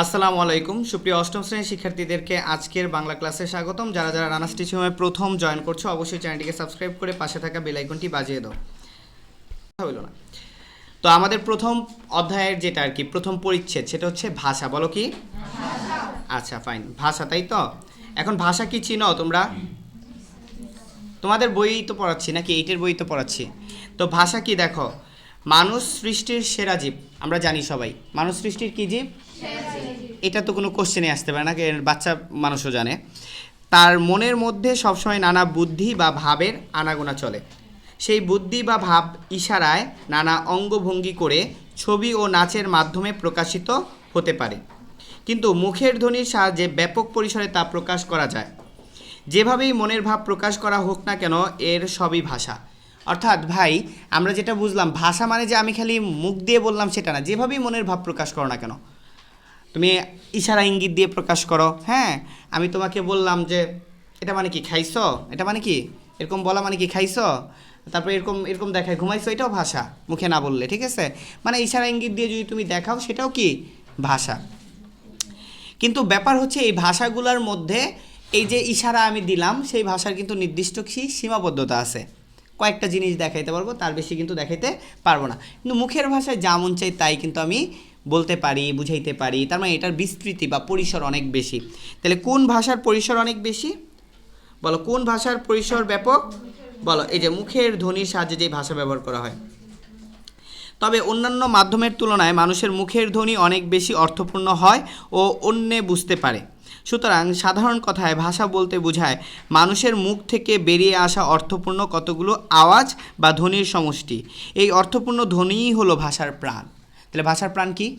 আসসালামু আলাইকুম। সুপ্রিয় অষ্টম শ্রেণির শিক্ষার্থীদেরকে আজকের বাংলা ক্লাসে স্বাগতম। যারা যারা রানাস টিচিং হোমে প্রথম জয়েন করছ অবশ্যই চ্যানেলটিকে সাবস্ক্রাইব করে পাশে থাকা বেল আইকনটি বাজিয়ে দাও। কথা হইল না। তো আমাদের প্রথম অধ্যায়ের যেটা আর কি প্রথম পরিচ্ছেদ সেটা হচ্ছে ভাষা। বলো কি? আচ্ছা ফাইন ভাষা তাই তো? এখন ভাষা কি চিনো তোমরা? তোমাদের বই তো পড়াচ্ছি নাকি? এইটের বই তো পড়াচ্ছি। তো ভাষা কি দেখো? মানুষ সৃষ্টির সেরা জীব আমরা জানি সবাই। মানুষ সৃষ্টির কি জীব। এটা তো কোনো কোশ্চেনে আসতে পারে না বাচ্চা মানুষও জানে। তার মনের মধ্যে সবসময় নানা বুদ্ধি বা ভাবের আনাগোনা চলে। সেই বুদ্ধি বা ভাব ইশারায় নানা অঙ্গভঙ্গি করে ছবি ও নাচের মাধ্যমে প্রকাশিত হতে পারে। কিন্তু মুখের ধ্বনির সাহায্যে ব্যাপক পরিসরে তা প্রকাশ করা যায়। যেভাবেই মনের ভাব প্রকাশ করা হোক না কেন, এর সবই ভাষা। অর্থাৎ ভাই, আমরা যেটা বুঝলাম, ভাষা মানে যে আমি খালি মুখ দিয়ে বললাম সেটা না, যেভাবেই মনের ভাব প্রকাশ করো না কেন। তুমি ইশারা ইঙ্গিত দিয়ে প্রকাশ করো। হ্যাঁ আমি তোমাকে বললাম যে, এটা মানে কি, খাইছো? এটা মানে কি? এরকম বলা মানে কি, খাইছো? তারপরে এরকম এরকম দেখায়, ঘুমাইছো? এটাও ভাষা, মুখে না বললে, ঠিক আছে? মানে ইশারা ইঙ্গিত দিয়ে যদি তুমি দেখাও, সেটাও কি? ভাষা। কিন্তু ব্যাপার হচ্ছে, এই ভাষাগুলোর মধ্যে এই যে ইশারা আমি দিলাম, সেই ভাষার কিন্তু নির্দিষ্ট কি সীমাবদ্ধতা আছে। কয়েকটা জিনিস দেখাইতে পারব, তার বেশি কিন্তু দেখাইতে পারব না। কিন্তু মুখের ভাষায় যা মন চাই তাই কিন্তু আমি বলতে পারি, বুঝাইতে পারি, তার মানে এটার বিস্তৃতি বা পরিসর অনেক বেশি। তাহলে কোন ভাষার পরিসর অনেক বেশি? বলো, কোন ভাষার পরিসর ব্যাপক? বলো, এই যে মুখের ধ্বনির সাহায্যে যে ভাষা ব্যবহার করা হয়। তবে অন্যান্য মাধ্যমের তুলনায় মানুষের মুখের ধ্বনি অনেক বেশি অর্থপূর্ণ হয় ও অন্যে বুঝতে পারে। সুতরাং সাধারণ কথায় ভাষা বলতে বোঝায় মানুষের মুখ থেকে বেরিয়ে আসা অর্থপূর্ণ কতগুলো আওয়াজ বা ধ্বনির সমষ্টি। এই অর্থপূর্ণ ধ্বনিই হলো ভাষার প্রাণ। তাহলে ভাষার প্রাণ কি?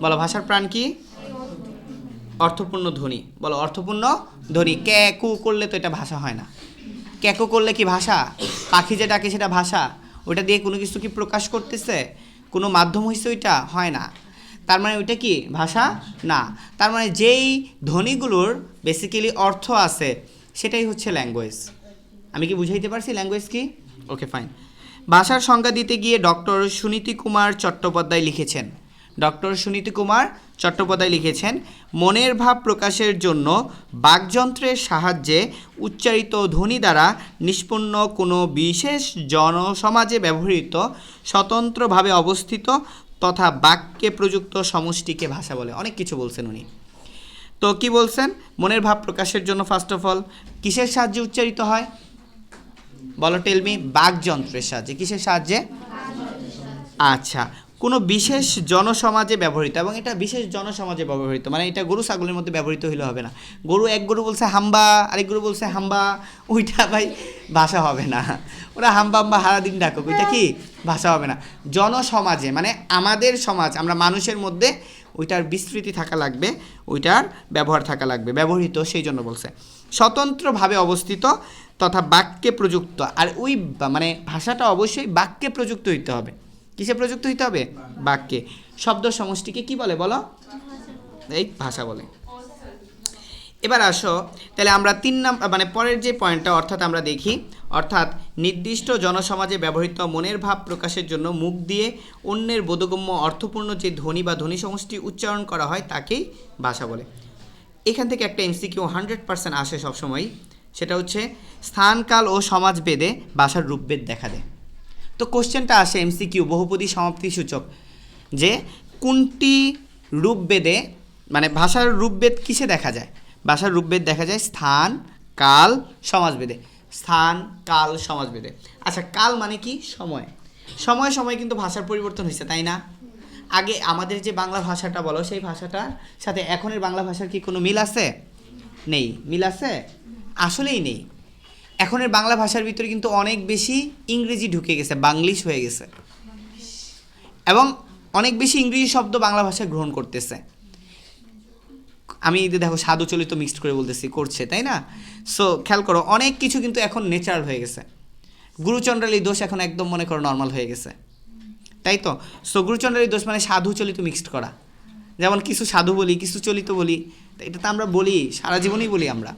বলো, ভাষার প্রাণ কি? অর্থপূর্ণ ধ্বনি। বলো, অর্থপূর্ণ ধ্বনি। ক্যা কু করলে তো এটা ভাষা হয় না। ক্যাকো করলে কি ভাষা? পাখি যে ডাকে সেটা ভাষা। ওটা দিয়ে কোনো কিছু কি প্রকাশ করতেছে? কোনো মাধ্যম হয়েছে ওইটা? হয় না। তার মানে ওইটা কি? ভাষা না। তার মানে যেই ধ্বনিগুলোর বেসিক্যালি অর্থ আছে, সেটাই হচ্ছে ল্যাঙ্গুয়েজ আমি কি বুঝাইতে পারছি ল্যাঙ্গুয়েজ কি? ওকে ফাইন ভাষার সংজ্ঞা দিতে গিয়ে ডক্টর সুনীতি কুমার চট্টোপাধ্যায় লিখেছেন। ডক্টর সুনীতি কুমার চট্টোপাধ্যায় লিখেছেন, মনের ভাব প্রকাশের জন্য বাকযন্ত্রের সাহায্যে উচ্চারিত ধ্বনি দ্বারা নিষ্পন্ন কোনো বিশেষ জনসমাজে ব্যবহৃত স্বতন্ত্রভাবে অবস্থিত তথা বাক্যে প্রযুক্ত সমষ্টিকে ভাষা বলে। অনেক কিছু বলছেন উনি। তো কি বলছেন? মনের ভাব প্রকাশের জন্য ফার্স্ট অফ অল কিসের সাহায্যে উচ্চারিত হয়? বলো টেলমি বাকযন্ত্রের সাহায্যে, কিসের সাহায্যে? আচ্ছা কোনো বিশেষ জনসমাজে ব্যবহৃত, এবং এটা বিশেষ জনসমাজে ব্যবহৃত মানে এটা গরু, ছাগলের মধ্যে ব্যবহৃত হইলে হবে না। গরু, এক গরু বলছে হাম্বা, আরেক গরু বলছে হাম্বা, ওইটা ভাই ভাষা হবে না। ওরা হাম্বা হাম্বা হারা দিন ডাকুক, ওইটা কি? ভাষা হবে না। জনসমাজে মানে আমাদের সমাজ, আমরা মানুষের মধ্যে ওইটার বিস্তৃতি থাকা লাগবে, ওইটার ব্যবহার থাকা লাগবে, ব্যবহৃত, সেই জন্য বলছে। স্বতন্ত্রভাবে অবস্থিত তথা বাক্যে প্রযুক্ত। আর ওই মানে ভাষাটা অবশ্যই বাক্যে প্রযুক্ত হইতে হবে। কিসে প্রযুক্ত হইতে হবে? বাক্যে। শব্দ সমষ্টিকে কি বলে বলো? এই ভাষা বলে। এবার আসো। তাহলে আমরা তিন নাম্বার মানে পরের যে পয়েন্টটা, অর্থাৎ আমরা দেখি, অর্থাৎ নির্দিষ্ট জনসমাজে ব্যবহৃত মনের ভাব প্রকাশের জন্য মুখ দিয়ে অন্যের বোধগম্য অর্থপূর্ণ যে ধ্বনি বা ধ্বনি সমষ্টি উচ্চারণ করা হয়, তাকেই ভাষা বলে। এখান থেকে একটা এমসিকিউ হান্ড্রেড পার্সেন্ট আসে সবসময় সেটা হচ্ছে স্থানকাল ও সমাজ বেদে ভাষার রূপভেদ দেখা দেয়। তো কোশ্চেনটা আসে এমসিকিউ বহুপদী সমাপ্তি সূচক, যে কোনটি রূপভেদে মানে ভাষার রূপভেদ কিসে দেখা যায়? ভাষার রূপভেদ দেখা যায় স্থান, কাল, সমাজভেদে। স্থান, কাল, সমাজভেদে। আচ্ছা কাল মানে কি? সময়। সময় সময় কিন্তু ভাষার পরিবর্তন হয়েছে, তাই না? আগে আমাদের যে বাংলা ভাষাটা বলো, সেই ভাষাটার সাথে এখনের বাংলা ভাষার কি কোনো মিল আছে? নেই। মিল আছে? আসলেই নেই। এখনের বাংলা ভাষার ভিতরে কিন্তু অনেক বেশি ইংরেজি ঢুকে গেছে, বাংলিশ হয়ে গেছে। এবং অনেক বেশি ইংরেজি শব্দ বাংলা ভাষায় গ্রহণ করতেছে। আমি দেখো সাধু চলিত মিক্সড করে বলতেছি, করছে, তাই না? সো খেয়াল করো, অনেক কিছু কিন্তু এখন নেচারাল হয়ে গেছে। গুরুচন্দ্রালী দোষ এখন একদম মনে করো নর্মাল হয়ে গেছে। তাই তো? সো গুরুচন্দ্রালী দোষ মানে সাধু চলিত মিক্সড করা। যেমন কিছু সাধু বলি, কিছু চলিত বলি, এটা তো আমরা বলি, সারা জীবনই বলি আমরা।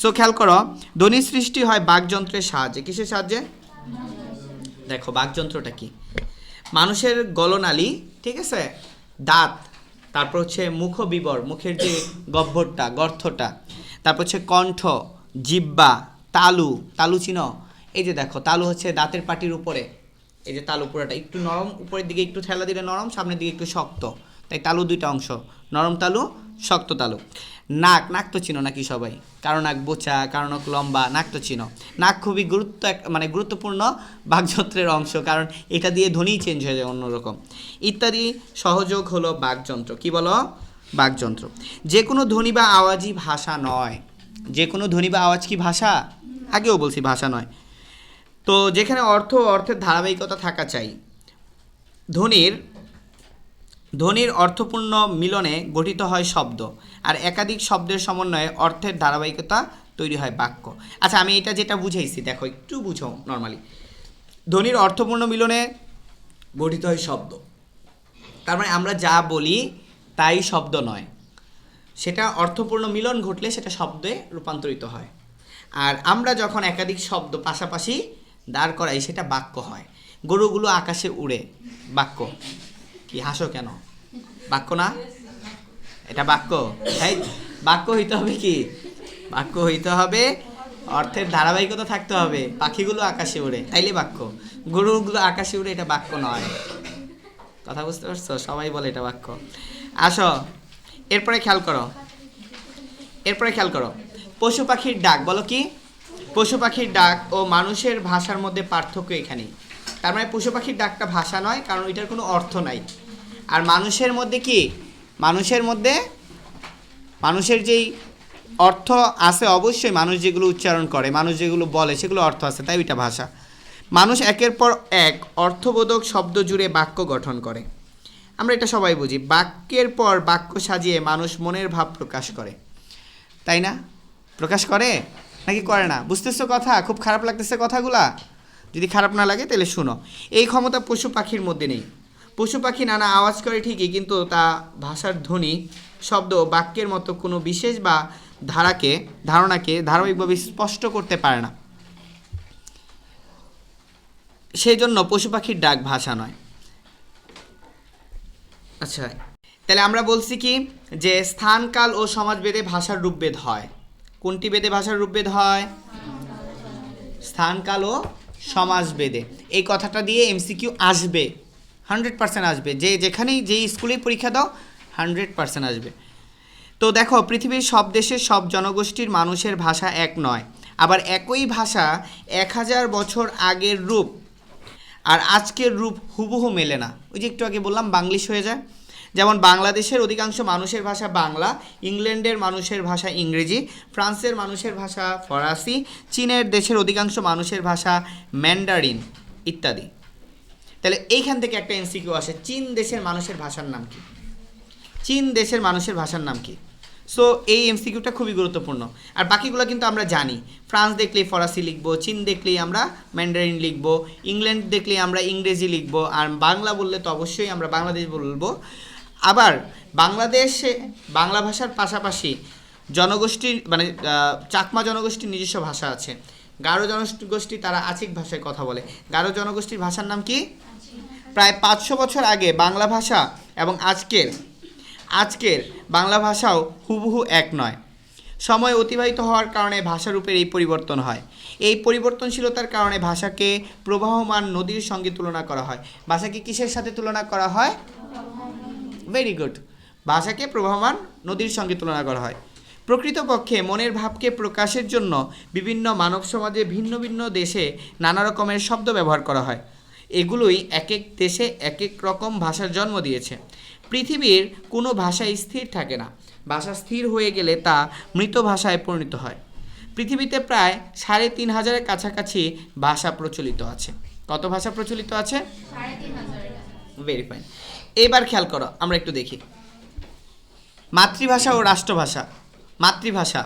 সো খেয়াল করো, ধ্বনি সৃষ্টি হয় বাকযন্ত্রের সাহায্যে। কিসের সাহায্যে? দেখো, বাকযন্ত্রটা কি? মানুষের গলনালী, ঠিক আছে? দাঁত, তারপর হচ্ছে মুখ বিবর মুখের যে গহ্বরটা গর্থটা তারপর হচ্ছে কণ্ঠ, জিব্বা, তালু তালু চিনো এই যে দেখো, তালু হচ্ছে দাঁতের পাটির উপরে। এই যে তালু পুরোটা, একটু নরম, উপরের দিকে একটু ঠেলা দিলে নরম, সামনের দিকে একটু শক্ত। তাই তালু দুইটা অংশ, নরম তালু, শক্ত তালু। নাক নাক তো চিনো নাকি সবাই? কারও নাক বোচা, কারও নাক লম্বা, নাক তো চিনো। নাক খুবই গুরুত্ব মানে গুরুত্বপূর্ণ বাকযন্ত্রের অংশ, কারণ এটা দিয়ে ধ্বনি চেঞ্জ হয়ে যায় অন্যরকম। ইত্যাদি সহযোগ হলো বাকযন্ত্র। কি বলো? বাকযন্ত্র। যে কোনো ধ্বনি বা আওয়াজই ভাষা নয়। যে কোনো ধ্বনি বা আওয়াজ কি ভাষা? আগেও বলছি ভাষা নয়। তো যেখানে অর্থ, অর্থের ধারাবাহিকতা থাকা চাই। ধ্বনির ধ্বনির অর্থপূর্ণ মিলনে গঠিত হয় শব্দ, আর একাধিক শব্দের সমন্বয়ে অর্থের ধারাবাহিকতা তৈরি হয় বাক্য। আচ্ছা আমি এটা যেটা বুঝাইছি, দেখো, একটু বুঝো নর্মালি ধ্বনির অর্থপূর্ণ মিলনে গঠিত হয় শব্দ। তার মানে আমরা যা বলি তাই শব্দ নয়। সেটা অর্থপূর্ণ মিলন ঘটলে সেটা শব্দে রূপান্তরিত হয়। আর আমরা যখন একাধিক শব্দ পাশাপাশি দাঁড় করাই, সেটা বাক্য হয়। গরুগুলো আকাশে উড়ে, বাক্য। কি হাসো কেন? বাক্য না? এটা বাক্য। তাই বাক্য হইতে হবে কি? বাক্য হইতে হবে অর্থের ধারাবাহিকতা থাকতে হবে, পাখিগুলো আকাশে উড়ে। তাইলে বাক্য। গরুগুলো আকাশে উড়ে এটা বাক্য নয়। কথা বুঝতে পারছ? সবাই বলে এটা বাক্য। আসো, এরপরে খেয়াল করো। এরপরে খেয়াল করো। পশু পাখির ডাক, বলো কি? পশু পাখির ডাক ও মানুষের ভাষার মধ্যে পার্থক্য এখানেই। তার মানে পশু পাখির ডাকটা ভাষা নয়, কারণ এটার কোনো অর্থ নাই। আর মানুষের মধ্যে কি? মানুষের মধ্যে, মানুষের যেই অর্থ আছে অবশ্যই মানুষ যেগুলো উচ্চারণ করে, মানুষ যেগুলো বলে সেগুলো অর্থ আছে, তাই ওইটা ভাষা। মানুষ একের পর এক অর্থবোধক শব্দ জুড়ে বাক্য গঠন করে। আমরা এটা সবাই বুঝি, বাক্যের পর বাক্য সাজিয়ে মানুষ মনের ভাব প্রকাশ করে। তাই না? প্রকাশ করে? নাকি করে না? বুঝতেছো কথা? খুব খারাপ লাগতেছে কথাগুলা? যদি খারাপ না লাগে তাহলে শুনো। এই ক্ষমতা পশু পাখির মধ্যে নেই। পশু পাখি নানা আওয়াজ করে ঠিকই, কিন্তু তা ভাষার ধ্বনি, শব্দ বাক্যের মতো কোনো বিশেষ বা ধারাকে, ধারণাকে ধারাবাহিকভাবে স্পষ্ট করতে পারে না। সেই জন্য পশু পাখির ডাক ভাষা নয়। আচ্ছা তাহলে আমরা বলছি কি যে স্থান, কাল ও সমাজ বেদে ভাষার রূপভেদ হয়। কোনটি বেদে ভাষার রূপভেদ হয়? স্থান, কাল ও সমাজ বেদে এই কথাটা দিয়ে এমসিকিউ আসবে। হান্ড্রেড পার্সেন্ট আসবে। যে যেখানেই যেই স্কুলেই পরীক্ষা দাও হান্ড্রেড পার্সেন্ট আসবে। তো দেখো, পৃথিবীর সব দেশের সব জনগোষ্ঠীর মানুষের ভাষা এক নয়। আবার একই ভাষা এক হাজার বছর আগের রূপ। আর আজকের রূপ হুবহু মেলে না। ওই যে একটু আগে বললাম, বাংলিশ হয়ে যায়। যেমন বাংলাদেশের অধিকাংশ মানুষের ভাষা বাংলা, ইংল্যান্ডের মানুষের ভাষা ইংরেজি, ফ্রান্সের মানুষের ভাষা ফরাসি, চীনের দেশের অধিকাংশ মানুষের ভাষা ম্যান্ডারিন ইত্যাদি। তাহলে এইখান থেকে একটা এনসিকিউ আসে, চীন দেশের মানুষের ভাষার নাম কি? চীন দেশের মানুষের ভাষার নাম কি? সো এই এমসিকিউটা খুবই গুরুত্বপূর্ণ। আর বাকিগুলো কিন্তু আমরা জানি। ফ্রান্স দেখলেই ফরাসি লিখব, চীন দেখলেই আমরা ম্যান্ডারিন লিখব, ইংল্যান্ড দেখলেই আমরা ইংরেজি লিখব, আর বাংলা বললে তো অবশ্যই আমরা বাংলাদেশ বলব। আবার বাংলাদেশে, বাংলা ভাষার পাশাপাশি জনগোষ্ঠীর মানে চাকমা জনগোষ্ঠীর নিজস্ব ভাষা আছে। গারো জনগোষ্ঠী তারা আচিক ভাষায় কথা বলে। গারো জনগোষ্ঠীর ভাষার নাম কি? প্রায় পাঁচশো বছর আগে বাংলা ভাষা এবং আজকের আজকের বাংলা ভাষাও হুবহু এক নয়। সময় অতিবাহিত হওয়ার কারণে ভাষারূপের এই পরিবর্তন হয়। এই পরিবর্তনশীলতার কারণে ভাষাকে প্রবাহমান নদীর সঙ্গে তুলনা করা হয়। ভাষাকে কিসের সাথে তুলনা করা হয়? ভেরি গুড ভাষাকে প্রবাহমান নদীর সঙ্গে তুলনা করা হয়। প্রকৃতপক্ষে মনের ভাবকে প্রকাশের জন্য বিভিন্ন মানব সমাজে ভিন্ন ভিন্ন দেশে নানা রকমের শব্দ ব্যবহার করা হয়। এগুলোই এক এক দেশে এক এক রকম ভাষার জন্ম দিয়েছে। পৃথিবীর কোনো ভাষা স্থির থাকে না। ভাষা স্থির হয়ে গেলে তা মৃত ভাষায় পরিণত হয়। পৃথিবীতে প্রায় সাড়ে তিন হাজারের কাছাকাছি ভাষা প্রচলিত আছে। কত ভাষা প্রচলিত আছে? ভেরি ফাইন এবার খেয়াল করো আমরা একটু দেখি। মাতৃভাষা ও রাষ্ট্রভাষা। মাতৃভাষা।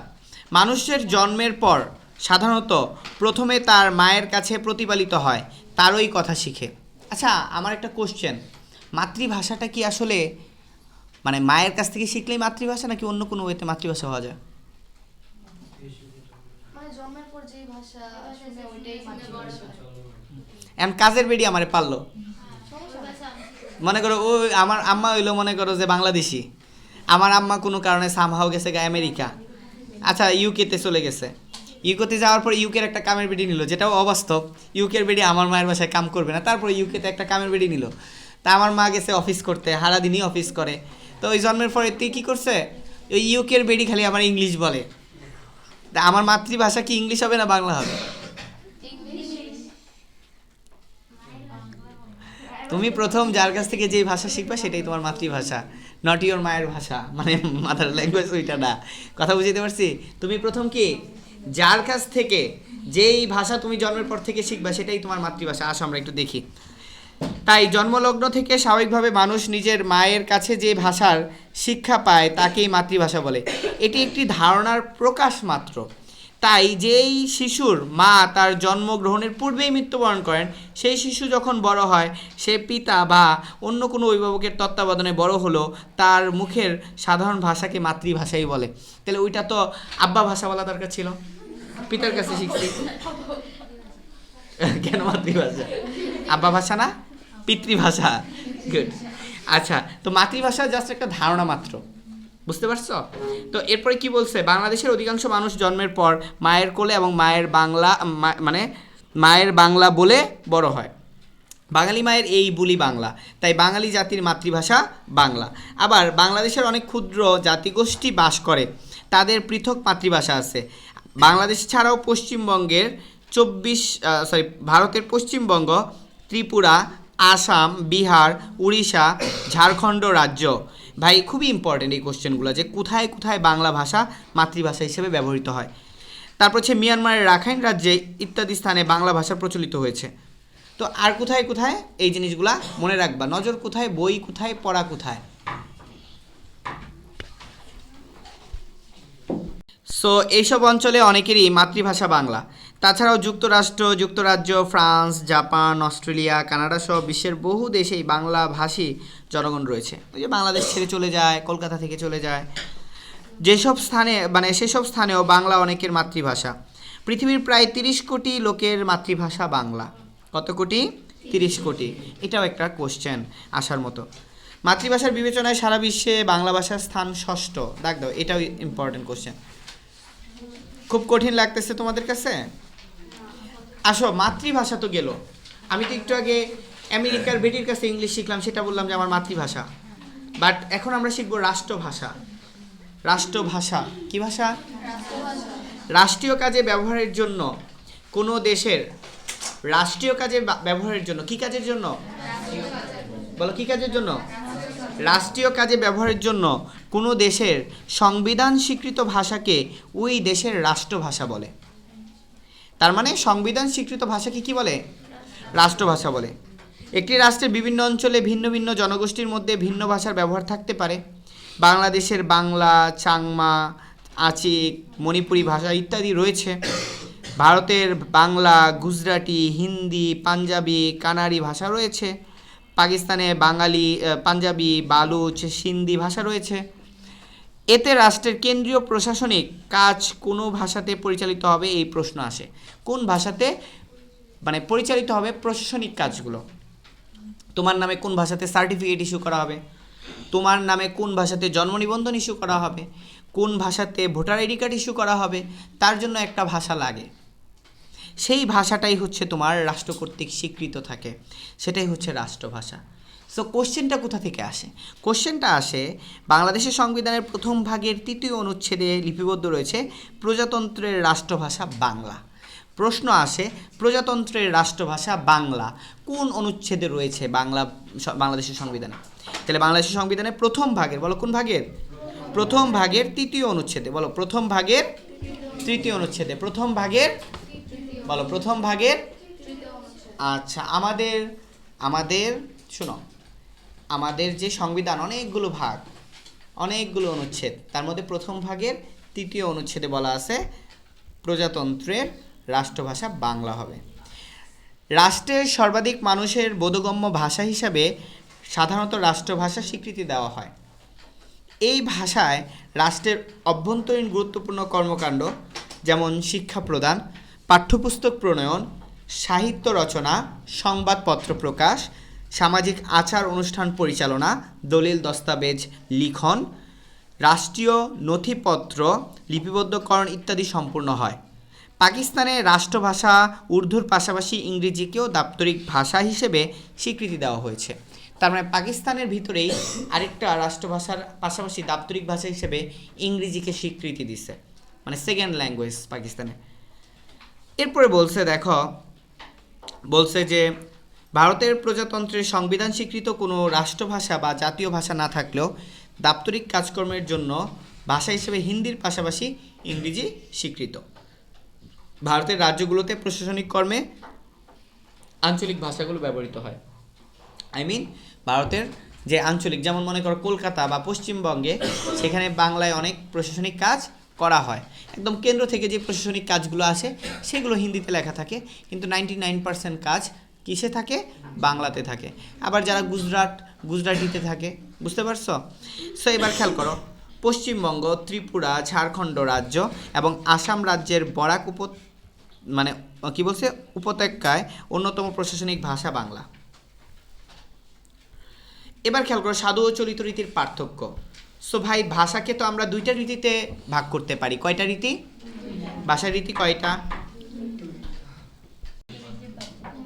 মানুষের জন্মের পর সাধারণত প্রথমে তার মায়ের কাছে প্রতিপালিত হয় তারই কথা শিখে। আচ্ছা আমার একটা কোশ্চেন মাতৃভাষাটা কি আসলে মানে মায়ের কাছ থেকে শিখলেই মাতৃভাষা নাকি অন্য কোনো ওয়েতে মাতৃভাষা হওয়া যায়? মানে জন্মের পর যেই ভাষা শুনে ওইটাই মাতৃভাষা। এখন কাজের বেডি আমারে পারল। মনে করো ও, আমার আম্মা হইল মনে করো যে বাংলাদেশি। আমার আম্মা কোনো কারণে সামহাও গেছে গা আমেরিকা। আচ্ছা ইউকেতে চলে গেছে। ইউকেতে যাওয়ার পর ইউকের একটা কামের বেডি নিল, যেটাও অবাস্তব। ইউকের বেডি আমার মায়ের বাসায় কাম করবে না। তারপরে ইউকেতে একটা কামের বেডি নিল। তা আমার মা গেছে অফিস করতে, সারাদিনই অফিস করে। তো ওই জন্মের পরে তুই কী করছে? ওই ইউকের বেডি খালি আমার ইংলিশ বলে। তা আমার মাতৃভাষা কি ইংলিশ হবে না বাংলা হবে? তুমি প্রথম যার কাছ থেকে যে ভাষা শিখবা, সেটাই তোমার মাতৃভাষা নট ইওর মায়ের ভাষা মানে মাদার ল্যাঙ্গুয়েজ ওইটা না। কথা বুঝতে পারছি? তুমি প্রথম কি যার কাছ থেকে যেই ভাষা তুমি জন্মের পর থেকে শিখবা, সেটাই তোমার মাতৃভাষা? আসো আমরা একটু দেখি। তাই জন্মলগ্ন থেকে স্বাভাবিকভাবে মানুষ নিজের মায়ের কাছে যে ভাষার শিক্ষা পায়, তাকেই মাতৃভাষা বলে। এটি একটি ধারণার প্রকাশ মাত্র। তাই যেই শিশুর মা তার জন্মগ্রহণের পূর্বেই মৃত্যুবরণ করেন, সেই শিশু যখন বড় হয়, সে পিতা বা অন্য কোনো অভিভাবকের তত্ত্বাবধানে বড় হলো, তার মুখের সাধারণ ভাষাকে মাতৃভাষাই বলে। তাহলে ওইটা তো আব্বা ভাষা বলা দরকার ছিল। পিতার কাছে শিখছি। কেন মাতৃভাষা? আব্বা ভাষা না, পিতৃভাষা। গুড আচ্ছা তো মাতৃভাষা জাস্ট একটা ধারণা মাত্র। বুঝতে পারছ? তো এরপরে কি বলছে? বাংলাদেশের অধিকাংশ মানুষ জন্মের পর মায়ের কোলে এবং মায়ের বাংলা মানে মায়ের বাংলা বলে বড় হয়। বাঙালি মায়ের এই বুলি বাংলা। তাই বাঙালি জাতির মাতৃভাষা বাংলা। আবার বাংলাদেশের অনেক ক্ষুদ্র জাতিগোষ্ঠী বাস করে। তাদের পৃথক মাতৃভাষা আছে। বাংলাদেশ ছাড়াও পশ্চিমবঙ্গের চব্বিশ সরি ভারতের পশ্চিমবঙ্গ, ত্রিপুরা, আসাম, বিহার, উড়িষ্যা, ঝাড়খণ্ড রাজ্য। ভাই, খুবই ইম্পর্টেন্ট এই কোশ্চেনগুলো যে কোথায় কোথায় বাংলা ভাষা মাতৃভাষা হিসেবে ব্যবহৃত হয়। তারপর হচ্ছে মিয়ানমারের রাখাইন রাজ্যে ইত্যাদি স্থানে বাংলা ভাষা প্রচলিত হয়েছে। তো আর কোথায় কোথায় এই জিনিসগুলা মনে রাখবা? নজর কোথায়, বই কোথায়, পড়া কোথায়? সো এইসব অঞ্চলে অনেকেরই মাতৃভাষা বাংলা। তাছাড়াও যুক্তরাষ্ট্র, যুক্তরাজ্য, ফ্রান্স, জাপান, অস্ট্রেলিয়া, কানাডা সহ বিশ্বের বহু দেশেই বাংলা ভাষী জনগণ রয়েছে। ওই যে বাংলাদেশ ছেড়ে চলে যায়, কলকাতা থেকে চলে যায়। যেসব স্থানে মানে সেসব স্থানেও বাংলা অনেকের মাতৃভাষা। পৃথিবীর প্রায় তিরিশ কোটি লোকের মাতৃভাষা বাংলা। কত কোটি? তিরিশ কোটি। এটাও একটা কোশ্চেন আসার মতো। মাতৃভাষার বিবেচনায় সারা বিশ্বে বাংলা ভাষার স্থান ষষ্ঠ। দেখ দাও, এটাও ইম্পর্টেন্ট কোশ্চেন খুব কঠিন লাগতেছে তোমাদের কাছে? আসো, মাতৃভাষা তো গেল। আমি তো একটু আগে আমেরিকার বেটির কাছে ইংলিশ শিখলাম, সেটা বললাম যে আমার মাতৃভাষা। বাট এখন আমরা শিখব রাষ্ট্রভাষা। রাষ্ট্রভাষা। কি ভাষা? রাষ্ট্রীয় কাজে ব্যবহারের জন্য কোনো দেশের রাষ্ট্রীয় কাজে ব্যবহারের জন্য কি কাজের জন্য? বলো, কি কাজের জন্য? রাষ্ট্রীয় কাজে ব্যবহারের জন্য কোনো দেশের সংবিধান স্বীকৃত ভাষাকে ওই দেশের রাষ্ট্রভাষা বলে। তার মানে সংবিধান স্বীকৃত ভাষাকে কি বলে? রাষ্ট্রভাষা বলে। একটি রাষ্ট্রের বিভিন্ন অঞ্চলে ভিন্ন ভিন্ন জনগোষ্ঠীর মধ্যে ভিন্ন ভাষার ব্যবহার থাকতে পারে। বাংলাদেশের বাংলা, চাংমা, আচিক, মণিপুরি ভাষা ইত্যাদি রয়েছে। ভারতের বাংলা, গুজরাটি, হিন্দি, পাঞ্জাবি, কানাড়ি ভাষা রয়েছে। পাকিস্তানে বাঙালি পাঞ্জাবি, বালুচ, সিন্ধি ভাষা রয়েছে। এতে রাষ্ট্রের কেন্দ্রীয় প্রশাসনিক কাজ কোন ভাষাতে পরিচালিত হবে এই প্রশ্ন আসে। কোন ভাষাতে মানে পরিচালিত হবে প্রশাসনিক কাজগুলো? তোমার নামে কোন ভাষাতে সার্টিফিকেট ইস্যু করা হবে? তোমার নামে কোন ভাষাতে জন্ম নিবন্ধন ইস্যু করা হবে? কোন ভাষাতে ভোটার আইডি কার্ড ইস্যু করা হবে? তার জন্য একটা ভাষা লাগে। সেই ভাষাটাই হচ্ছে তোমার রাষ্ট্র কর্তৃক স্বীকৃত থাকে। সেটাই হচ্ছে রাষ্ট্রভাষা। সো কোশ্চেনটা কোথা থেকে আসে? কোশ্চেনটা আসে, বাংলাদেশের সংবিধানের প্রথম ভাগের তৃতীয় অনুচ্ছেদে লিপিবদ্ধ রয়েছে প্রজাতন্ত্রের রাষ্ট্রভাষা বাংলা। প্রশ্ন আসে, প্রজাতন্ত্রের রাষ্ট্রভাষা বাংলা। কোন অনুচ্ছেদে রয়েছে বাংলা বাংলাদেশের সংবিধানে? তাহলে বাংলাদেশের সংবিধানের প্রথম ভাগের, বলো কোন ভাগের? প্রথম ভাগের তৃতীয় অনুচ্ছেদে, বলো প্রথম ভাগের তৃতীয় অনুচ্ছেদে, প্রথম ভাগের, বলো প্রথম ভাগের আচ্ছা আমাদের আমাদের, শোনো, আমাদের যে সংবিধান, অনেকগুলো ভাগ, অনেকগুলো অনুচ্ছেদ, তার মধ্যে প্রথম ভাগের তৃতীয় অনুচ্ছেদে বলা আছে প্রজাতন্ত্রের রাষ্ট্রভাষা বাংলা হবে। রাষ্ট্রের সর্বাধিক মানুষের বোধগম্য ভাষা হিসাবে সাধারণত রাষ্ট্রভাষা স্বীকৃতি দেওয়া হয়। এই ভাষায় রাষ্ট্রের অভ্যন্তরীণ গুরুত্বপূর্ণ কর্মকাণ্ড যেমন শিক্ষা প্রদান, পাঠ্যপুস্তক প্রণয়ন, সাহিত্য রচনা, সংবাদপত্র প্রকাশ, সামাজিক আচার অনুষ্ঠান পরিচালনা, দলিল দস্তাবেজ লিখন, রাষ্ট্রীয় নথিপত্র লিপিবদ্ধকরণ ইত্যাদি সম্পূর্ণ হয়। পাকিস্তানে রাষ্ট্রভাষা, উর্দুর পাশাপাশি ইংরেজিকেও দাপ্তরিক ভাষা হিসেবে স্বীকৃতি দেওয়া হয়েছে। তার মানে পাকিস্তানের ভিতরেই আরেকটা রাষ্ট্রভাষার পাশাপাশি দাপ্তরিক ভাষা হিসেবে ইংরেজিকে স্বীকৃতি দিছে। মানে সেকেন্ড ল্যাঙ্গুয়েজ পাকিস্তানে। এরপরে বলছে, দেখো, বলছে যে ভারতের প্রজাতন্ত্রের সংবিধান স্বীকৃত কোনো রাষ্ট্রভাষা বা জাতীয় ভাষা না থাকলেও দাপ্তরিক কাজকর্মের জন্য ভাষা হিসেবে হিন্দির পাশাপাশি ইংরেজি স্বীকৃত। ভারতের রাজ্যগুলোতে প্রশাসনিক কর্মে আঞ্চলিক ভাষাগুলো ব্যবহৃত হয়। আই মিন ভারতের যে আঞ্চলিক, যেমন মনে করো কলকাতা বা পশ্চিমবঙ্গে, সেখানে বাংলায় অনেক প্রশাসনিক কাজ করা হয়। একদম কেন্দ্র থেকে যে প্রশাসনিক কাজগুলো আসে, সেগুলো হিন্দিতে লেখা থাকে। কিন্তু নাইনটি নাইন পার্সেন্ট কাজ কিসে থাকে? বাংলাতে থাকে। আবার যারা গুজরাট, গুজরাটিতে থাকে, বুঝতে পারছ? সো এবার খেয়াল করো, পশ্চিমবঙ্গ, ত্রিপুরা, ঝাড়খণ্ড রাজ্য এবং আসাম রাজ্যের বরাক উপ মানে কি বলছে? উপত্যকায় অন্যতম প্রশাসনিক ভাষা বাংলা। এবার খেয়াল করো, সাধু ও চলিত রীতির পার্থক্য। সো ভাই, ভাষাকে তো আমরা দুইটা রীতিতে ভাগ করতে পারি। কয়টা রীতি? ভাষার রীতি কয়টা?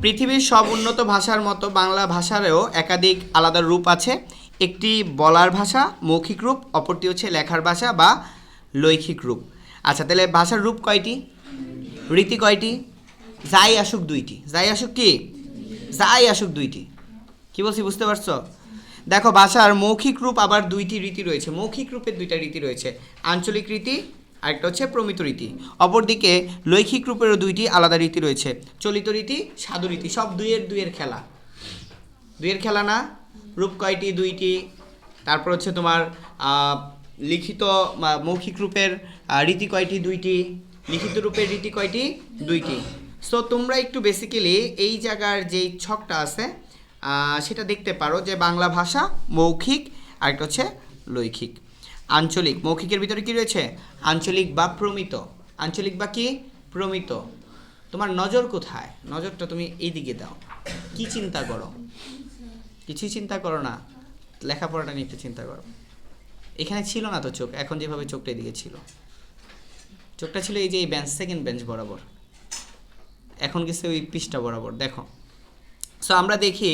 পৃথিবীর সব উন্নত ভাষার মতো বাংলা ভাষারও একাধিক আলাদা রূপ আছে। একটি বলার ভাষা, মৌখিক রূপ, অপরটি হচ্ছে লেখার ভাষা বা লৈখিক রূপ। আচ্ছা তাহলে ভাষার রূপ কয়টি? রীতি কয়টি? যাই আসুক দুইটি। যাই আসুক কি? যাই আসুক দুইটি। কি বলছি, বুঝতে পারছ? দেখো, ভাষার মৌখিক রূপ আবার দুইটি রীতি রয়েছে। মৌখিক রূপের দুইটা রীতি রয়েছে। আঞ্চলিক রীতি, আরেকটা হচ্ছে প্রমিত রীতি। অপরদিকে লৈখিক রূপেরও দুইটি আলাদা রীতি রয়েছে। চলিত রীতি, সাধু রীতি, সব দুইয়ের দুইয়ের খেলা। দুইয়ের খেলা না? রূপ কয়টি? দুইটি। তারপর হচ্ছে তোমার লিখিত মৌখিক রূপের রীতি কয়টি? দুইটি। লিখিত রূপের রীতি কয়টি? দুইটি। সো তোমরা একটু বেসিক্যালি এই জায়গার যেই ছকটা আছে সেটা দেখতে পারো যে বাংলা ভাষা মৌখিক আরেকটা হচ্ছে লৈখিক। আঞ্চলিক, মৌখিকের ভিতরে কি রয়েছে? আঞ্চলিক বা প্রমিত। আঞ্চলিক বা কি? প্রমিত। তোমার নজর কোথায়? নজরটা তুমি এইদিকে দাও। কি চিন্তা করো? কিছুই চিন্তা করো না। লেখাপড়াটা নিয়ে একটু চিন্তা করো। এখানে ছিল না তো চোখ, এখন যেভাবে চোখটা এদিকে ছিল। চোখটা ছিল এই যে এই বেঞ্চ সেকেন্ড বেঞ্চ বরাবর। এখন গেছে ওই পৃষ্ঠা বরাবর, দেখো। সো আমরা দেখি।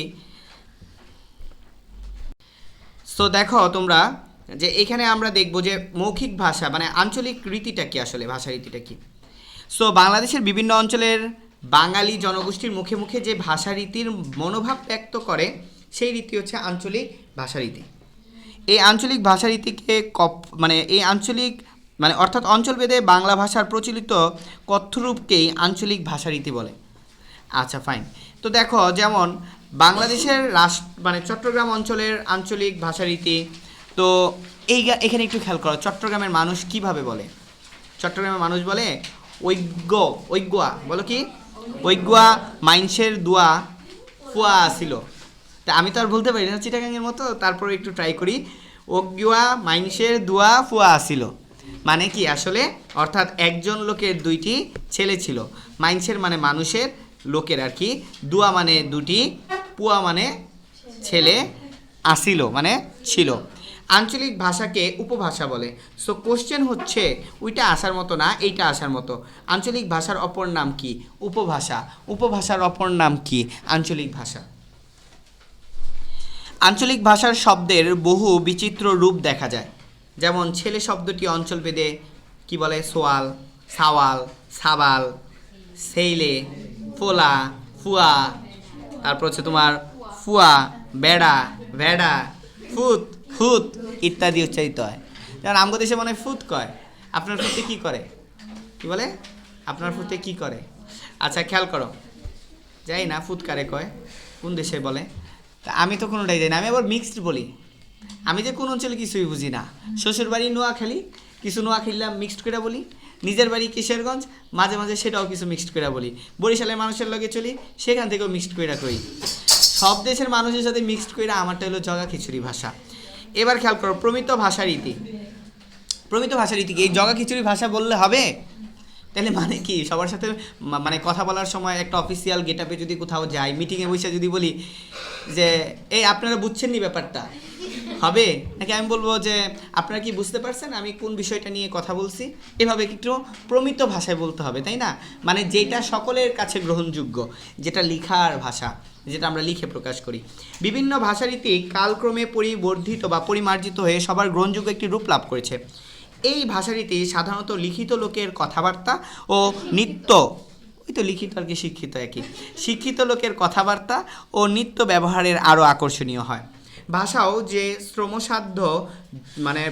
সো দেখো তোমরা যে এখানে আমরা দেখব যে মৌখিক ভাষা মানে আঞ্চলিক রীতিটা কি আসলে, ভাষা রীতিটা কি? সো বাংলাদেশের বিভিন্ন অঞ্চলের বাঙালি জনগোষ্ঠীর মুখে মুখে যে ভাষা রীতির মনোভাব ব্যক্ত করে, সেই রীতি হচ্ছে আঞ্চলিক ভাষা রীতি। এই আঞ্চলিক ভাষা রীতিকে কপ মানে এই আঞ্চলিক মানে অর্থাৎ অঞ্চলভেদে বাংলা ভাষার প্রচলিত কথ্যরূপকেই আঞ্চলিক ভাষা রীতি বলে। আচ্ছা ফাইন তো দেখো, যেমন বাংলাদেশের রাষ্ট্র মানে চট্টগ্রাম অঞ্চলের আঞ্চলিক ভাষারীতি তো এই এখানে একটু খেয়াল করো, চট্টগ্রামের মানুষ কীভাবে বলে? চট্টগ্রামের মানুষ বলে ঐজ্ঞ ঐগ্যা বলো কি? ঐগ্যা মাইনসের দুয়া ফুয়া আসিল। তা আমি তো আর বলতে পারি না, চিটাগাঙের মতো, তারপরে একটু ট্রাই করি। অজ্ঞা মাইনসের দুয়া ফুয়া আসিল। মানে কি? আসলে অর্থাৎ একজন লোকের দুইটি ছেলে ছিল। মাইনসের মানে মানুষের লোকের আর কি। দুয়া মানে দুটি, পুয়া মানে ছেলে আসিল মানে ছিল। আঞ্চলিক ভাষাকে উপভাষা বলে। সো কোশ্চেন হচ্ছে, ওইটা আসার মতো না, এইটা আসার মতো? আঞ্চলিক ভাষার অপর নাম কি? উপভাষা। উপভাষার অপর নাম কি? আঞ্চলিক ভাষা। আঞ্চলিক ভাষার শব্দের বহু বিচিত্র রূপ দেখা যায়। যেমন ছেলে শব্দটি অঞ্চলভেদে কি বলে? সোয়াল, সাওয়াল, সাবাল, সেইলে, ফোলা, ফুয়া, তারপর হচ্ছে তোমার ফুয়া, বেড়া, ভেড়া, ফুত ফুত ইত্যাদি উচ্চারিত হয়। যেমন আমগো দেশে মনে ফুত কয়। আপনার ফুতে কি করে? কি বলে? আপনার ফুতে কি করে? আচ্ছা খেয়াল করো। যাই না ফুৎকারে কয়? কোন দেশে বলে? তা আমি তো কোনোটাই যাই না, আমি আবার মিক্সড বলি। আমি যে কোন অঞ্চলে কিছুই বুঝি না। শ্বশুর বাড়ি নোয়াখালী, কিছু নোয়াখালীলাম মিক্সড করে বলি। নিজের বাড়ি কিশোরগঞ্জ, মাঝে মাঝে সেটাও কিছু মিক্সড করে বলি। বরিশালের মানুষের লগে চলি, সেখান থেকেও মিক্সড করে কই। সব দেশের মানুষের সাথে মিক্সড করে আমারটা হলো জগা খিচুড়ি ভাষা। এবার খেয়াল করো, প্রমিত ভাষা রীতি। প্রমিত ভাষা রীতি এই জগা খিচুড়ি ভাষা বললে হবে? তাহলে মানে কি? সবার সাথে মানে কথা বলার সময় একটা অফিসিয়াল গেট আপে যদি কোথাও যাই মিটিংয়ে বসে যদি বলি যে, এই আপনারা বুঝছেন নি ব্যাপারটা? হবে? নাকি আমি বলব যে আপনারা কি বুঝতে পারছেন আমি কোন বিষয়টা নিয়ে কথা বলছি? এভাবে একটু প্রমিত ভাষায় বলতে হবে, তাই না? মানে যেটা সকলের কাছে গ্রহণযোগ্য, যেটা লিখার ভাষা, যেটা আমরা লিখে প্রকাশ করি। বিভিন্ন ভাষারীতি কালক্রমে পরিবর্ধিত বা পরিমার্জিত হয়ে সবার গ্রহণযোগ্য একটি রূপ লাভ করেছে। এই ভাষারীতি সাধারণত লিখিত লোকের কথাবার্তা ও নিত্য, ওই তো লিখিত আর কি, শিক্ষিত একই। শিক্ষিত লোকের কথাবার্তা ও নিত্য ব্যবহারের আরও আকর্ষণীয় হয়। ভাষাও যে শ্রমসাধ্য মানে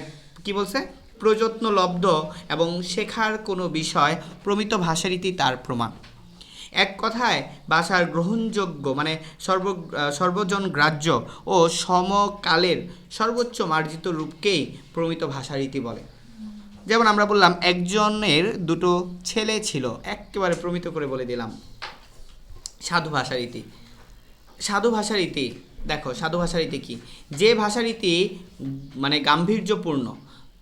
কি বলছে? প্রযত্নলব্ধ এবং শেখার কোনো বিষয় প্রমিত ভাষারীতি তার প্রমাণ। এক কথায়, ভাষার গ্রহণযোগ্য মানে সর্ব, সর্বজন গ্রাহ্য ও সমকালের সর্বোচ্চ মার্জিত রূপকেই প্রমিত ভাষারীতি বলে। যেমন আমরা বললাম, একজনের দুটো ছেলে ছিল, একেবারে প্রমিত করে বলে দিলাম। সাধু ভাষারীতি। সাধু ভাষারীতি দেখো, সাধু ভাষারীতি কি? যে ভাষারীতি মানে গাম্ভীর্যপূর্ণ,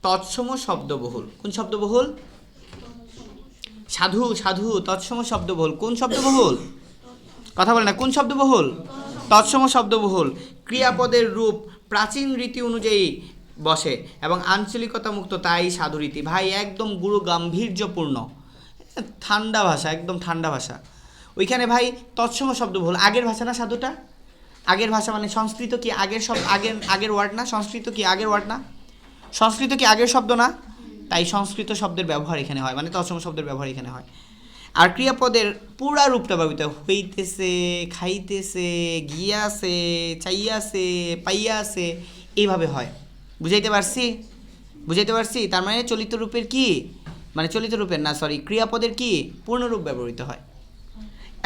তৎসম শব্দবহুল। কোন শব্দবহুল? সাধু সাধু, তৎসম শব্দবহুল। কোন শব্দবহুল? কথা বলে না, কোন শব্দবহুল? তৎসম শব্দবহুল। ক্রিয়াপদের রূপ প্রাচীন রীতি অনুযায়ী বসে এবং আঞ্চলিকতা মুক্ত তাই সাধু রীতি। ভাই, একদম গুরু গাম্ভীর্যপূর্ণ। ঠান্ডা ভাষা, একদম ঠান্ডা ভাষা। ওইখানে ভাই, তৎসম শব্দবহুল। আগের ভাষা না সাধুটা? আগের ভাষা মানে সংস্কৃত কি আগের সব আগের আগের ওয়ার্ড না? সংস্কৃত কি আগের ওয়ার্ড না? সংস্কৃত কি আগের শব্দ না? তাই সংস্কৃত শব্দের ব্যবহার এখানে হয় মানে তৎসম শব্দের ব্যবহার এখানে হয়। আর ক্রিয়াপদের পুরা রূপটা ব্যবহৃত হইতেছে, খাইতেছে, গিয়াছে, চাইয়াছে, পাইয়াছে, এইভাবে হয়। বুঝাইতে পারছি? বুঝাইতে পারছি? তার মানে চলিত রূপের কি? মানে চলিত রূপের না সরি ক্রিয়াপদের কি? পূর্ণরূপ ব্যবহৃত হয়।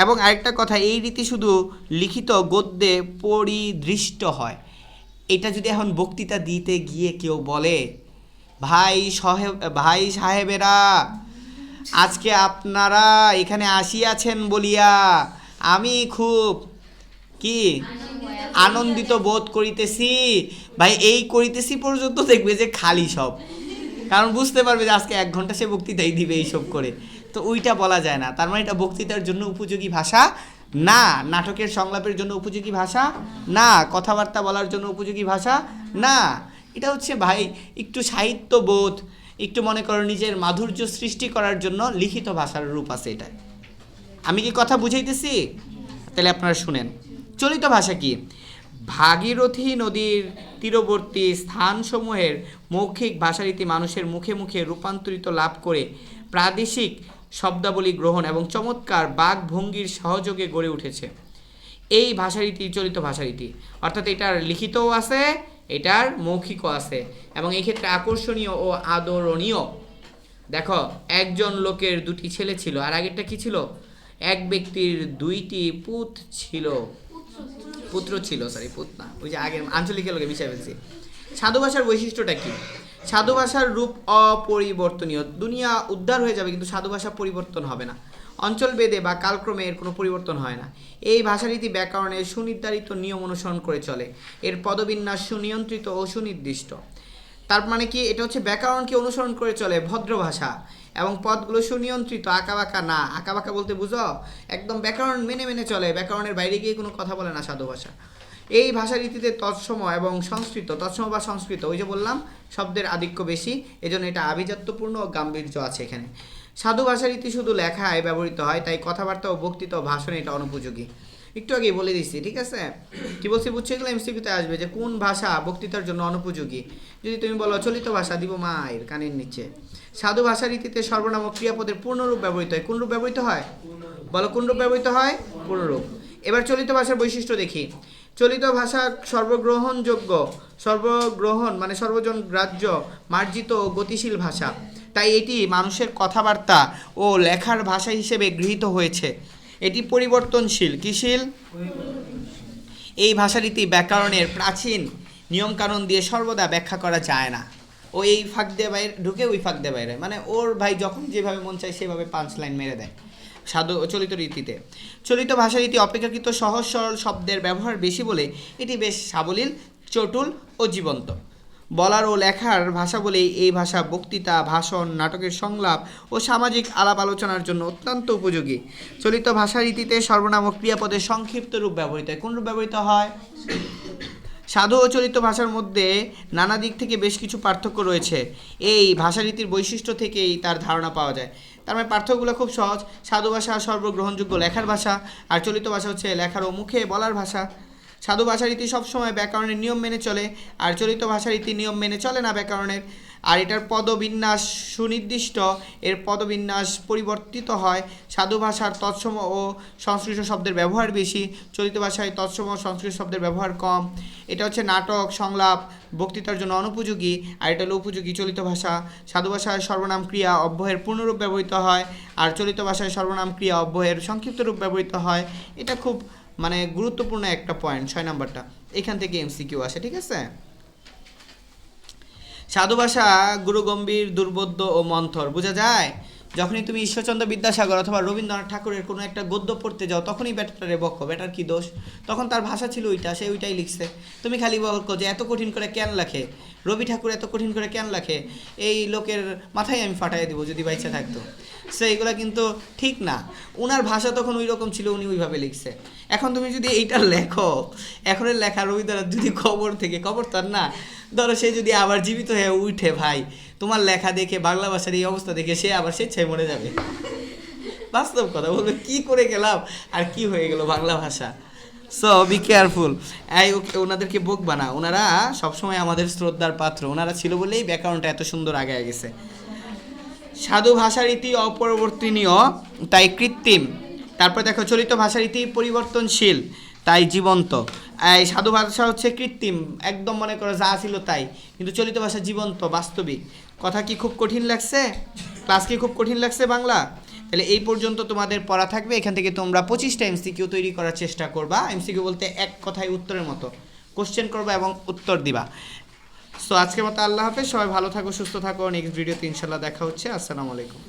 এবং আরেকটা কথা, এই রীতি শুধু লিখিত গদ্যে পরিদৃষ্ট হয়। এটা যদি এখন বক্তৃতা দিতে গিয়ে কেউ বলে, ভাই সাহেব ভাই সাহেবেরা, আজকে আপনারা এখানে আসিয়াছেন বলিয়া আমি খুব কি আনন্দিত বোধ করিতেছি। ভাই, এই করিতেছি পর্যন্ত দেখবে যে খালি সব। কারণ বুঝতে পারবে যে আজকে এক ঘণ্টা সে বক্তৃতাই দিবে এইসব করে। তো ওইটা বলা যায় না। তার মানে এটা বক্তৃতার জন্য উপযোগী ভাষা না, নাটকের সংলাপের জন্য উপযোগী ভাষা না, কথাবার্তা বলার জন্য উপযোগী ভাষা না। এটা হচ্ছে ভাই একটু সাহিত্যবোধ, একটু মনে করো নিজের মাধুর্য সৃষ্টি করার জন্য লিখিত ভাষার রূপ আছে এটা। আমি কি কথা বুঝাইতেছি? তাহলে আপনারা শুনেন। চলিত ভাষা কি? ভাগীরথী নদীর তীরবর্তী স্থানসমূহের মৌখিক ভাষারীতি মানুষের মুখে মুখে রূপান্তরিত লাভ করে প্রাদেশিক শব্দাবলী গ্রহণ এবং চমৎকার বাক ভঙ্গির সহযোগে গড়ে উঠেছে। এই ভাষারীতি, চলিত ভাষারীতি, অর্থাৎ এটার লিখিতও আছে, এটার মৌখিকও আছে এবং এই ক্ষেত্রে আকর্ষণীয় ও আদরণীয়। দেখো, একজন লোকের দুটি ছেলে ছিল আর আগেরটা কি ছিল? এক ব্যক্তির দুইটি পুত ছিল। পুত্র ছিল সরি পুত না, ওই যে আগের আঞ্চলিকের লোকে মিশাই ফেলছি। সাধু ভাষার বৈশিষ্ট্যটা কি? সাধু ভাষার রূপ অপরিবর্তনীয়। দুনিয়া উদ্ধার হয়ে যাবে, কিন্তু সাধু ভাষা পরিবর্তন হবে না। অঞ্চল বেদে বা কালক্রমে এর কোনো পরিবর্তন হয় না। এই ভাষারীতি ব্যাকরণের সুনির্ধারিত নিয়ম অনুসরণ করে চলে। এর পদবিন্যাস সুনিয়ন্ত্রিত ও সুনির্দিষ্ট। তার মানে কি? এটা হচ্ছে ব্যাকরণকে অনুসরণ করে চলে ভদ্র ভাষা। এবং পদগুলো সুনিয়ন্ত্রিত আঁকাবাঁকা না। আঁকাবাঁকা বলতে বুঝো? একদম ব্যাকরণ মেনে মেনে চলে। ব্যাকরণের বাইরে গিয়ে কোনো কথা বলে না সাধু ভাষা। এই ভাষারীতিতে তৎসম এবং সংস্কৃত, তৎসম বা সংস্কৃত, ওই যে বললাম, শব্দের আধিক্য বেশি, এজন্য এটা আভিজাত্যপূর্ণ ও গাম্ভীর্য আছে এখানে। সাধু ভাষারীতি শুধু লেখায় ব্যবহৃত হয়, তাই কথাবার্তা ও বক্তৃতা ভাষণে এটা অনুপযোগী। একটু আগে বলে দিচ্ছি, ঠিক আছে? কি বলছি, বুঝছ এগুলো এমসিকিউতে আসবে যে কোন ভাষা বক্তৃতার জন্য অনুপযোগী? যদি তুমি বলো, চলিত ভাষা, দিব মায়ের কানের নিচে। সাধু ভাষা রীতিতে সর্বনাম ক্রিয়াপদের পূর্ণরূপ ব্যবহৃত হয়। কোন রূপ ব্যবহৃত হয়? বলো, কোন রূপ ব্যবহৃত হয়? পূর্ণরূপ। এবার চলিত ভাষার বৈশিষ্ট্য দেখি। চলিত ভাষা সর্বগ্রহণযোগ্য, সর্বগ্রহণ মানে সর্বজন গ্রাহ্য, মার্জিত ও গতিশীল ভাষা। তাই এটি মানুষের কথাবার্তা ও লেখার ভাষা হিসেবে গৃহীত হয়েছে। এটি পরিবর্তনশীল। কিশীল এই ভাষারীতি ব্যাকরণের প্রাচীন নিয়মকানুন দিয়ে সর্বদা ব্যাখ্যা করা যায় না। ও এই ফাঁক দিয়ে বাইরে, ঢুকে ওই ফাঁক দিয়ে বাইরে। মানে ওর ভাই যখন যেভাবে মন চায় সেভাবে পাঁচ লাইন মেরে দেয়। সাধু চলিত রীতিতে। চলিত ভাষারীতি অপেক্ষাকৃত সহজ সরল শব্দের ব্যবহার বেশি বলে এটি বেশ সাবলীল, চটুল ও জীবন্ত। বলার ও লেখার ভাষা বলেই এই ভাষা বক্তৃতা, ভাষণ, নাটকের সংলাপ ও সামাজিক আলাপ আলোচনার জন্য অত্যন্ত উপযোগী। চলিত ভাষা রীতিতে সর্বনাম ও ক্রিয়াপদের সংক্ষিপ্ত রূপ ব্যবহৃত হয়। কোন রূপ ব্যবহৃত হয়? সাধু ও চলিত ভাষার মধ্যে নানা দিক থেকে বেশ কিছু পার্থক্য রয়েছে। এই ভাষারীতির বৈশিষ্ট্য থেকেই তার ধারণা পাওয়া যায়। তার মানে পার্থক্যগুলো খুব সহজ। সাধু ভাষা সর্বগ্রহণযোগ্য লেখার ভাষা, আর চলিত ভাষা হচ্ছে লেখার ও মুখে বলার ভাষা। সাধু ভাষা রীতি সবসময় ব্যাকরণের নিয়ম মেনে চলে, আর চলিত ভাষা রীতি নিয়ম মেনে চলে না ব্যাকরণের। আর এটার পদবিন্যাস সুনির্দিষ্ট, এর পদবিন্যাস পরিবর্তিত হয়। সাধু ভাষার তৎসম ও সংস্কৃত শব্দের ব্যবহার বেশি, চলিত ভাষায় তৎসম ও সংস্কৃত শব্দের ব্যবহার কম। এটা হচ্ছে নাটক, সংলাপ, বক্তৃতার জন্য অনুপযোগী, আর এটা হলো উপযোগী। চলিত ভাষা, সাধু ভাষায় সর্বনাম ক্রিয়া অব্যয়ের পূর্ণরূপ ব্যবহৃত হয়, আর চলিত ভাষায় সর্বনাম ক্রিয়া অব্যয়ের সংক্ষিপ্ত রূপ ব্যবহৃত হয়। এটা খুব মানে গুরুত্বপূর্ণ একটা পয়েন্ট ছয় নাম্বারটা। এখান থেকে এমসিকিউ আসে, ঠিক আছে? সাধু ভাষা গুরু গম্ভীর দুর্বোধ্য ও মন্থর, বোঝা যায়? যখনই তুমি ঈশ্বরচন্দ্র বিদ্যাসাগর অথবা রবীন্দ্রনাথ ঠাকুরের কোনো একটা গদ্য পড়তে যাও, তখনই ব্যাটারে বকো ব্যাটার কি দোষ? তখন তার ভাষা ছিল ওইটা, সে ওইটাই লিখছে। তুমি খালি বকো যে, এত কঠিন করে কেন লেখে? রবি ঠাকুর এত কঠিন করে কেন লেখে? এই লোকের মাথায় আমি ফাটাই দেবো যদি বাইচা থাকতো। সে এগুলো কিন্তু ঠিক না। ওনার ভাষা তখন ওই রকম ছিল, উনি ওইভাবে লিখছে। এখন তুমি যদি এইটা লেখো, এখনের লেখা রবীন্দ্রনাথ যদি কবর থেকে, কবর তার না, ধরো সে যদি আবার জীবিত হয়ে উঠে ভাই, তোমার লেখা দেখে, বাংলা ভাষার এই অবস্থা দেখে সে আবার স্বেচ্ছায় মরে যাবে। বাস্তব কথা বলবে, কি করে গেলাম? আর কি হয়ে গেল বাংলা ভাষা? সো বি কেয়ারফুল এই, ওকে, ওনাদেরকে বকবা না ওনারা সবসময় আমাদের শ্রদ্ধার পাত্র। ওনারা ছিল বলেই ব্যাকরণটা এত সুন্দর আগে গেছে। সাধু ভাষারীতি অপরিবর্তনীয়, তাই কৃত্রিম। তারপর দেখো চলিত ভাষারীতি পরিবর্তনশীল, তাই জীবন্ত। এই সাধু ভাষা হচ্ছে কৃত্রিম, একদম মনে করো যা ছিল তাই। কিন্তু চলিত ভাষা জীবন্ত, বাস্তবিক। কথা কি খুব কঠিন লাগছে? ক্লাস কি খুব কঠিন লাগছে বাংলা? তাহলে এই পর্যন্ত তোমাদের পড়া থাকবে। এখান থেকে তোমরা পঁচিশটা এমসিকিউ তৈরি করার চেষ্টা করবা। এমসিকিউ বলতে এক কথায় উত্তরের মতো। কোশ্চেন করবা এবং উত্তর দিবা। সো আজকের মতো আল্লাহ হাফেজ। সবাই ভালো থাকো, সুস্থ থাকো। নেক্সট ভিডিওতে ইনশাল্লাহ দেখা হচ্ছে। আসসালামু আলাইকুম।